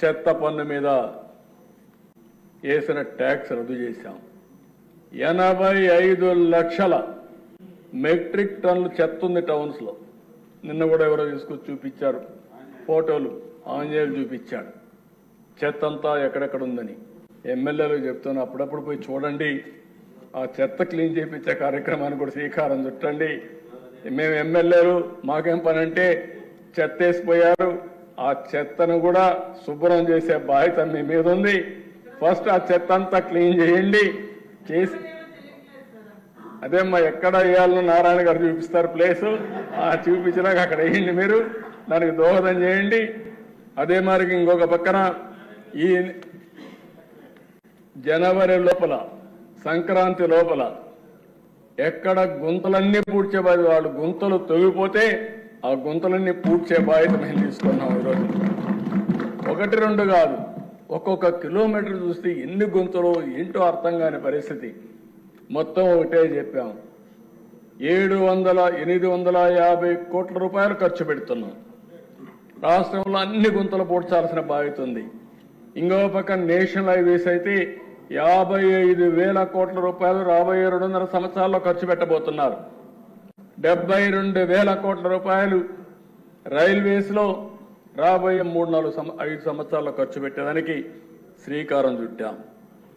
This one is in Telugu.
చెత్త పన్ను మీద వేసిన ట్యాక్స్ రద్దు చేశాం. ఎనభై ఐదు లక్షల మెట్రిక్ టన్లు చెత్త ఉంది టౌన్స్లో నిన్న కూడా ఎవరో తీసుకొచ్చి చూపించారు. ఫోటోలు ఆంజనేయులు చూపించాడు. చెత్త అంతా ఎక్కడెక్కడ ఉందని. ఎమ్మెల్యేలు చెప్తాను అప్పుడప్పుడు పోయి చూడండి. ఆ చెత్త క్లీన్ చేయించే కార్యక్రమాన్ని కూడా శ్రీకారం చుట్టండి. మేము ఎమ్మెల్యేలు మాకేం పని అంటే చెత్త వేసిపోయారు. ఆ చెత్తను కూడా శుభ్రం చేసే బాధ్యత మీ మీద ఉంది. ఫస్ట్ ఆ చెత్త అంతా క్లీన్ చేయండి. చేసి అదే మా ఎక్కడ వేయాలని నారాయణ గారు చూపిస్తారు ప్లేసు. ఆ చూపించినాక అక్కడ వేయండి మీరు. దానికి దోహదం చేయండి. అదే మరి ఇంకొక పక్కన ఈ జనవరి లోపల సంక్రాంతి లోపల ఎక్కడ గుంతలన్నీ పూడ్చేవారు వాళ్ళు గుంతలు తొగిపోతే ఆ గుంతలన్నీ పూడ్చే బాధ్యత మేము తీసుకున్నాం ఈరోజు. ఒకటి రెండు కాదు ఒక్కొక్క కిలోమీటర్ చూస్తే ఎన్ని గుంతలు ఏంటో అర్థం కాని పరిస్థితి. మొత్తం ఒకటే చెప్పాం. ఏడు వందల ఎనిమిది వందల యాభై కోట్ల రూపాయలు ఖర్చు పెడుతున్నాం. రాష్ట్రంలో అన్ని గుంతలు పూడ్చాల్సిన బాధ్యత ఉంది. ఇంకో పక్క నేషనల్ హైవేస్ అయితే యాభై ఐదు వేల కోట్ల రూపాయలు రాబోయే రెండున్నర సంవత్సరాల్లో ఖర్చు పెట్టబోతున్నారు. డెబ్బై రెండు వేల కోట్ల రూపాయలు రైల్వేస్లో రాబోయే మూడు నాలుగు ఐదు సంవత్సరాల్లో ఖర్చు పెట్టేదానికి శ్రీకారం చుట్టాం.